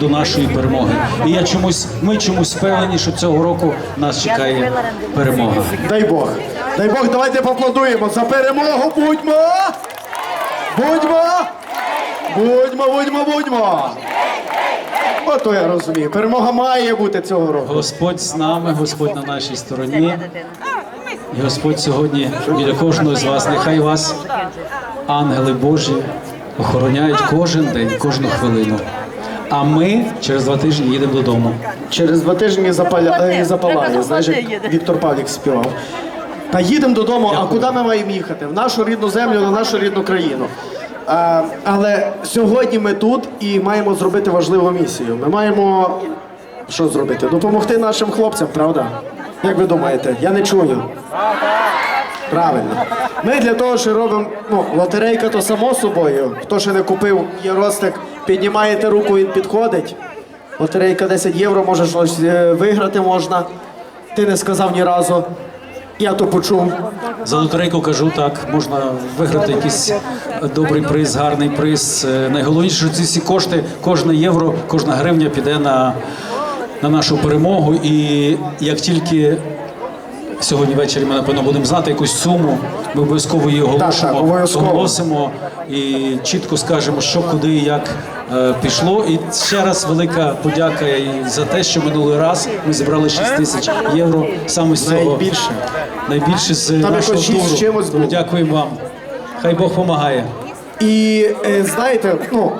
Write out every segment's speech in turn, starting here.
до нашої перемоги. І я чомусь, ми чомусь впевнені, що цього року нас чекає перемога. Дай Бог. Дай Бог, давайте поаплодуємо за перемогу. Будьмо! Будьмо! Будьмо, будьмо, будьмо! Ото я розумію. Перемога має бути цього року. Господь з нами, Господь на нашій стороні. І Господь сьогодні біля кожного з вас. Нехай вас ангели Божі охороняють кожен день, кожну хвилину. А ми через два тижні їдемо додому. Через два тижні запаля... е, запалає, знаєш, як Віктор Павлік співав. Та їдемо додому, а куди ми маємо їхати? В нашу рідну землю, на нашу рідну країну. А, але сьогодні ми тут і маємо зробити важливу місію. Ми маємо що зробити? Допомогти нашим хлопцям, правда? Як ви думаєте? Я не чую. Правильно. Ми для того, що робимо ну, лотерейка, то само собою. Хто ще не купив є піднімаєте руку, він підходить. Лотерейка 10 євро, може щось е, виграти можна. Ти не сказав ні разу. Я то почув. За лотерейку кажу так, можна виграти якийсь добрий приз, гарний приз. Е, Найголовніше, що ці всі кошти, кожне євро, кожна гривня піде на, на нашу перемогу. І як тільки сьогодні ввечері ми напевно будемо знати якусь суму, ми обов'язково її оголосимо, так, обов'язково. оголосимо і чітко скажемо, що куди і як е, пішло. І ще раз велика подяка і за те, що минулий раз ми зібрали 6 тисяч євро саме з цього Найбільше. найбільше з якось нашого шість з туру. чимось Тому було. дякуємо вам. Хай Бог допомагає. І е, знаєте, ну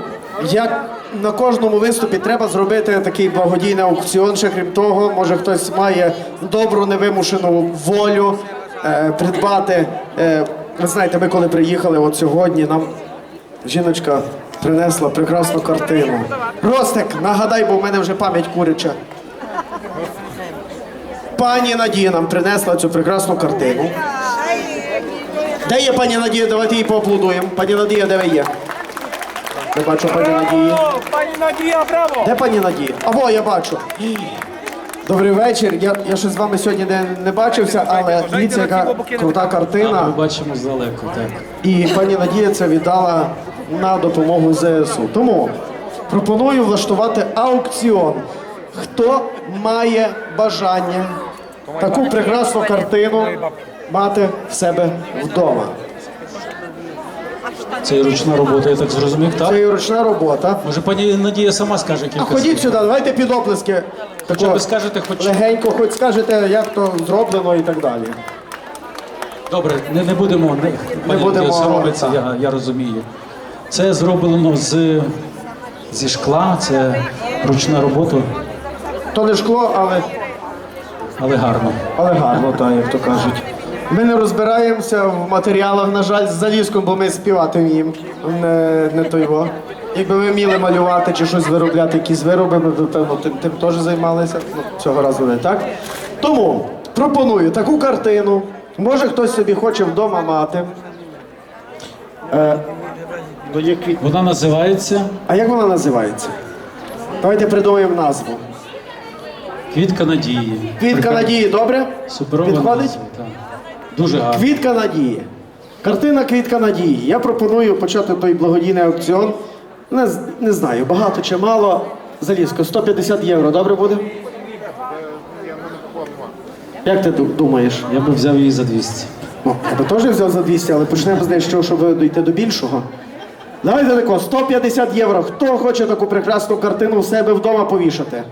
як на кожному виступі треба зробити такий благодійний аукціон. Ще крім того, може хтось має добру невимушену волю е, придбати. Е, ви знаєте, ми коли приїхали, от сьогодні нам жіночка принесла прекрасну картину. Ростик, нагадай, бо в мене вже пам'ять куряча. Пані Надія нам принесла цю прекрасну картину. Де є пані Надія? Давайте їй поаплодуємо. Пані Надія, де ви є? Не бачу пані Надії. Пані Надія, браво! Де пані Надія? Або я бачу. Добрий вечір. Я, я ще з вами сьогодні не, не бачився, але дивіться, яка крута А ми бачимо здалеку. Так. І пані Надія це віддала на допомогу ЗСУ. Тому пропоную влаштувати аукціон. Хто має бажання таку прекрасну картину мати в себе вдома? Це і ручна робота, я так зрозумів, так? Це і ручна робота. Може, пані Надія сама скаже А кілька ходіть слів? сюди, давайте під оплески. Хоча Тако ви скажете, хоч легенько, хоч скажете, як то зроблено і так далі. добре, не, не будемо не, пані будемо, Надія соромиться, так. я, я розумію. Це зроблено з зі шкла, це ручна робота, То не шкло, але, але гарно. але гарно, так, як то кажуть. Ми не розбираємося в матеріалах, на жаль, з залізком, бо ми співати вміємо. Не, не то його. Якби ви вміли малювати чи щось виробляти, якісь вироби, ми б, певно, тим, тим теж займалися. Ну, цього разу не так. Тому пропоную таку картину. Може хтось собі хоче вдома мати. Е, ну, є квіт- Вона називається А як вона називається? Давайте придумаємо назву. Квітка надії. Квітка надії, добре? Суперова Підходить? назва, так. Дуже гарно. Квітка надії. Картина Квітка надії. Я пропоную почати той благодійний аукціон. Не, не знаю, багато чи мало. Залізко, 150 євро, добре буде? Як ти думаєш? Я би взяв її за 200. Ну, я би теж взяв за 200, але почнемо з неї, що, щоб ви дійти до більшого. Давайте тако, 150 євро. Хто хоче таку прекрасну картину у себе вдома повішати?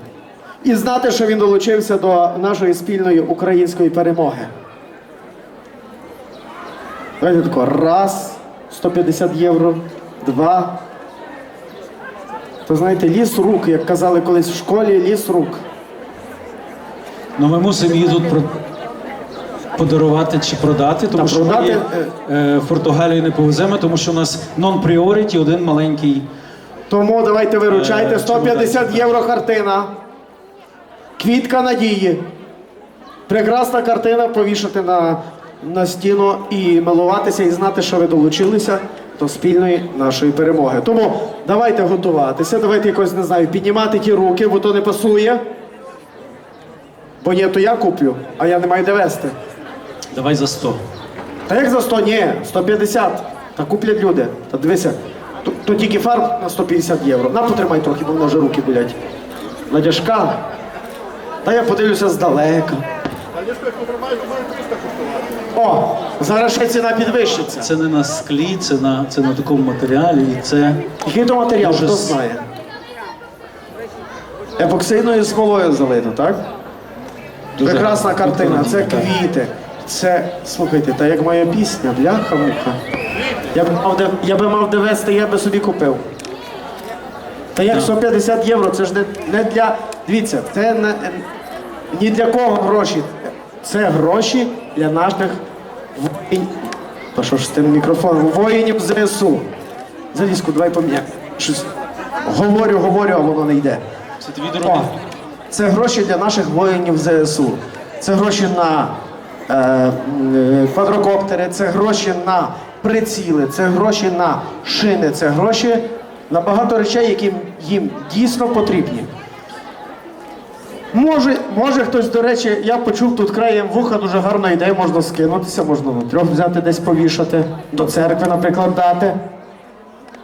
І знати, що він долучився до нашої спільної української перемоги. Давайте тако, раз, 150 євро, два. То знаєте, ліс рук, як казали колись в школі, ліс рук. Ну ми мусимо її тут про- подарувати чи продати, тому Та що продати, ми її, е, в Португалію не повеземо, тому що у нас нон-пріоріті один маленький. Тому давайте виручайте Е, 150 євро картина. Квітка надії. Прекрасна картина повішати на, на стіну і милуватися, і знати, що ви долучилися до спільної нашої перемоги. Тому давайте готуватися, давайте якось не знаю, піднімати ті руки, бо то не пасує. Бо ні, то я куплю, а я не маю де вести. Давай за 100. Та як за 100? Ні, 150. Та куплять люди. Та дивися, То, то тільки фарб на 150 євро. На потримай трохи, бо в мене вже руки болять. Надяжка. Та я подивлюся здалека. О, зараз ще ціна підвищиться. Це не на склі, це на, це на такому матеріалі, і це Який то матеріал, Дуже хто с- знає? Епоксидною смолою залито, так? дуже Прекрасна гарно картина, це так. квіти. Це, слухайте, та як моя пісня, бляха муха. Я б мав де, я би мав де вести, я би собі купив. Та як 150 євро, це ж не, не для. Дивіться, це не, ні для кого гроші. Це гроші для наших воїнів. Та що ж з тим мікрофоном? Воїнів ЗСУ. Залізку, давай поміняй. Щось говорю, говорю, а воно не йде. Це це гроші для наших воїнів ЗСУ. Це гроші на е, м, квадрокоптери, це гроші на приціли, це гроші на шини, це гроші на багато речей, які їм дійсно потрібні. Може, може хтось, до речі, я почув тут краєм вуха дуже гарна ідея, можна скинутися, можна на трьох взяти десь повішати, до церкви, наприклад, дати.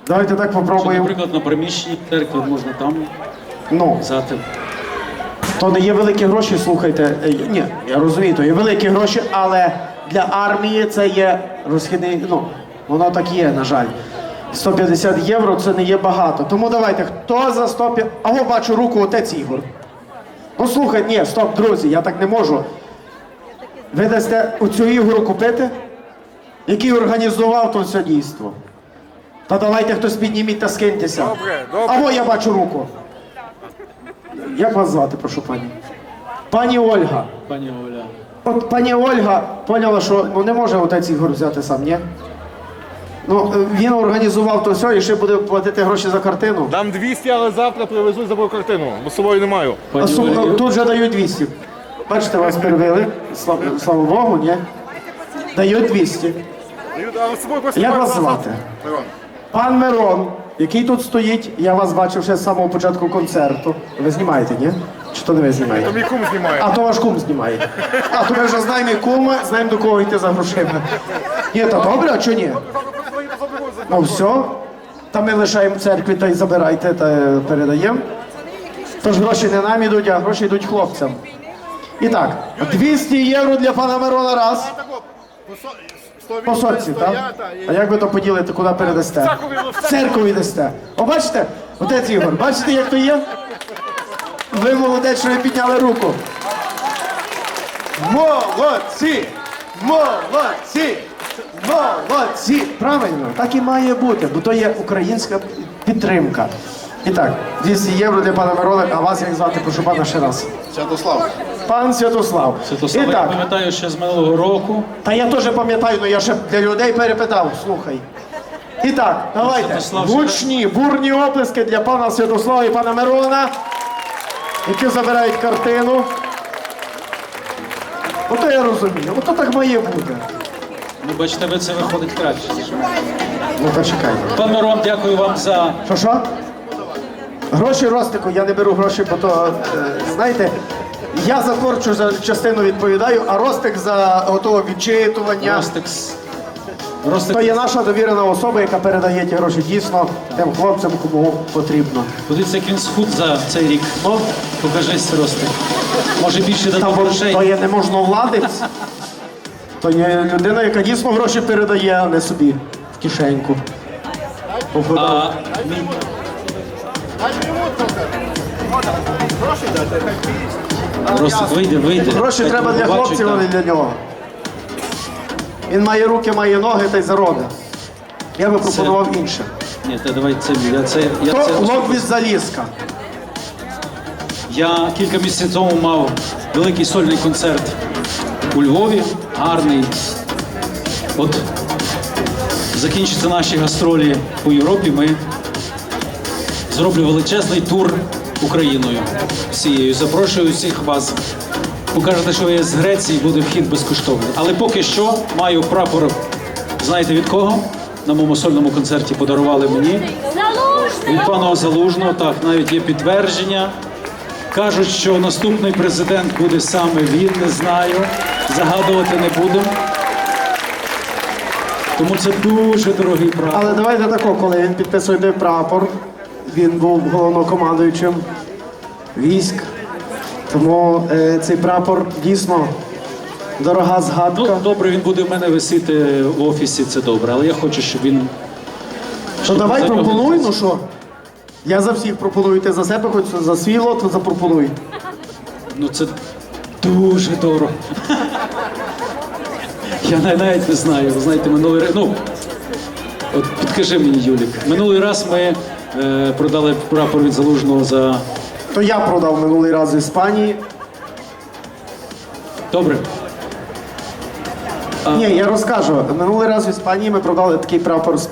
Давайте так Що, попробуємо. наприклад, на приміщенні церкви можна там Ну, взяти. То не є великі гроші, слухайте. Е, Ні, я розумію, то є великі гроші, але для армії це є розхідний. Ну, воно так є, на жаль. 150 євро це не є багато. Тому давайте, хто за 150... Аго, бачу руку, отець Ігор. Ну слухай, ні, стоп, друзі, я так не можу. Ви дасте оцю ігору купити, який організував то все дійство. Та давайте хтось підніміть та скиньтеся. Добре, добре. Аго, я бачу руку. Як вас звати, прошу пані? Пані Ольга. Пані Оля. От пані Ольга поняла, що ну не може отець Ігор взяти сам, ні? Ну, е, він організував то все і ще буде платити гроші за картину. Дам 200, але завтра привезуть забув картину, бо з собою не маю. А Пані су- Оля, тут вже дають 200. Бачите, вас перевели. Слава, слава Богу, ні? Дають 200. Але з собою просто Як вас звати? Мирон. Пан Мирон, який тут стоїть, я вас бачив ще з самого початку концерту. Ви знімаєте, ні? Чи то не ви знімаєте? То мій кум знімає. А то ваш кум знімає. А то ми вже знаємо і кума, знаємо до кого йти за грошима. Ні, та добре, а чого ні? Ну все. Та ми лишаємо церкві та й забирайте та передаємо. Тож гроші не нам ідуть, а гроші йдуть хлопцям. І так, 200 євро для пана Мирона раз. По сотці, так? А як ви то поділите, куди передасте? В церкву віддасте. О, бачите? Отець Ігор, бачите, як то є? Ви молодець, що ви підняли руку. Молодці! Молодці! Молодці! Правильно, так і має бути, бо то є українська підтримка. І так, 200 євро для пана Мирона, а вас як звати, прошу пана ще раз. Святослав. Пан Святослав. Святослав, І я так, пам'ятаю ще з минулого року. та я теж пам'ятаю, але я ще для людей перепитав, слухай. І так, давайте. Святослав, Гучні, бурні оплески для пана Святослава і пана Мирона, які забирають картину. Ото я розумію, ото так має бути. Ну, бачите, ви це виходить краще. Ну почекай. Пан Мирон, дякую вам за Що що? Гроші Ростику, я не беру гроші, бо то, е, знаєте, я за творчу за частину відповідаю, а Ростик за готове відчитування. Ростекс. Ростик, То є наша довірена особа, яка передає ті гроші дійсно тим хлопцям, кому потрібно. подивіться, як він схуд за цей рік. Ну, покажись, Ростик. Може більше дати Та бо грошей. то є неможновладець. То є людина, яка дійсно гроші передає, а не собі в кишеньку. А вийде, вийде. Гроші треба для хлопців, а так. не для нього. Він має руки, має ноги та й зарода. Я би пропонував інше. Ні, та давай це. Я це, я То це від залізка. Я кілька місяців тому мав великий сольний концерт у Львові, гарний. От закінчаться наші гастролі по Європі. Ми зроблю величезний тур Україною всією. Запрошую всіх вас. Покажете, що я з Греції, буде вхід безкоштовний. Але поки що маю прапор, знаєте від кого? На моєму сольному концерті подарували мені. Від пана Залужного, так, навіть є підтвердження. Кажуть, що наступний президент буде саме він, не знаю. Загадувати не будемо. Тому це дуже дорогий прапор. Але давайте тако, коли він підписує прапор, він був головнокомандуючим військ. Тому е, цей прапор дійсно дорога згадка. Ну, добре, він буде в мене висіти в офісі, це добре, але я хочу, щоб він. Щоб давай пропонуй, ну що? Я за всіх пропоную, ти за себе, хоч за свій лот, запропонуй. Ну це дуже дорого. Я навіть не знаю. Ви знаєте, минулий раз. Ну, от підкажи мені, Юлік. Минулий раз ми е, продали прапор від залужного за. То я продав минулий раз в Іспанії. Добре. Ні, я розкажу. Минулий раз в Іспанії ми продали такий прапор з